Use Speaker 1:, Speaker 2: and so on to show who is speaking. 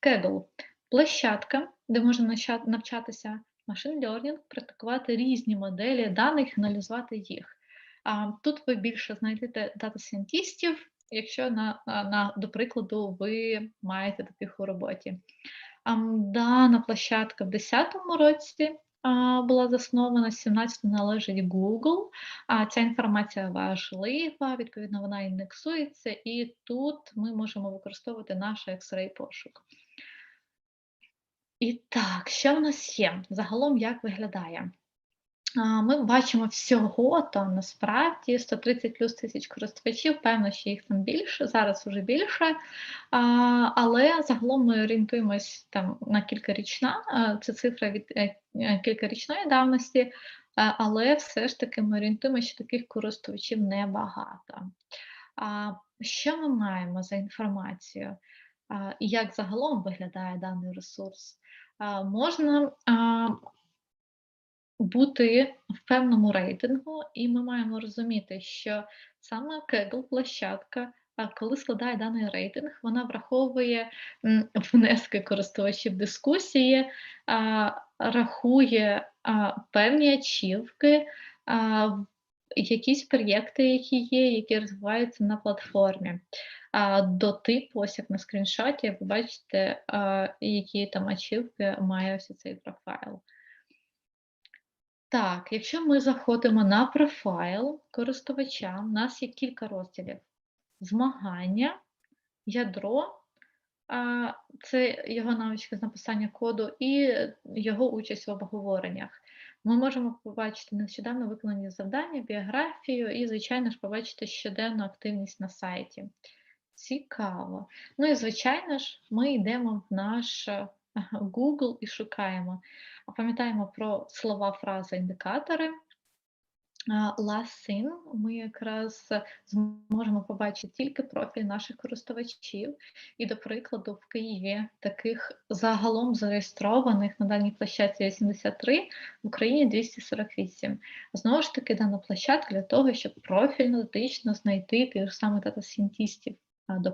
Speaker 1: Kaggle – площадка, де можна навчатися машин learning, практикувати різні моделі даних, аналізувати їх. Тут ви більше знайдете дата сієнтістів, якщо на, на, до прикладу, ви маєте таких у роботі. Дана площадка в 2010 році була заснована, 17 належить Google. А ця інформація важлива, відповідно, вона індексується, і тут ми можемо використовувати наш X-ray пошук. І так, що в нас є? Загалом як виглядає? Ми бачимо всього то насправді 130 плюс тисяч користувачів, певно, що їх там більше, зараз вже більше. Але загалом ми орієнтуємось там на кількарічна, це цифра від е, е, кількарічної давності, але все ж таки ми орієнтуємося, що таких користувачів небагато. Що ми маємо за інформацію? І як загалом виглядає даний ресурс? Можна бути в певному рейтингу, і ми маємо розуміти, що саме Kaggle площадка, коли складає даний рейтинг, вона враховує внески користувачів дискусії, рахує певні ачівки, якісь проєкти, які є, які розвиваються на платформі. До типу, ось як на скріншоті, ви бачите, які там ачівки має ось цей профайл. Так, якщо ми заходимо на профайл користувача, у нас є кілька розділів: змагання, ядро, це його навички з написання коду, і його участь в обговореннях. Ми можемо побачити нещодавно виконані завдання, біографію і, звичайно ж, побачити щоденну активність на сайті. Цікаво. Ну і звичайно ж, ми йдемо в наш Google і шукаємо. Пам'ятаємо про слова, фрази, індикатори. Last seen ми якраз зможемо побачити тільки профіль наших користувачів. І, до прикладу, в Києві таких загалом зареєстрованих на даній площадці 83, в Україні 248. Знову ж таки, дана площадка для того, щоб профільно дотично знайти тих дата-сcientistів, а, до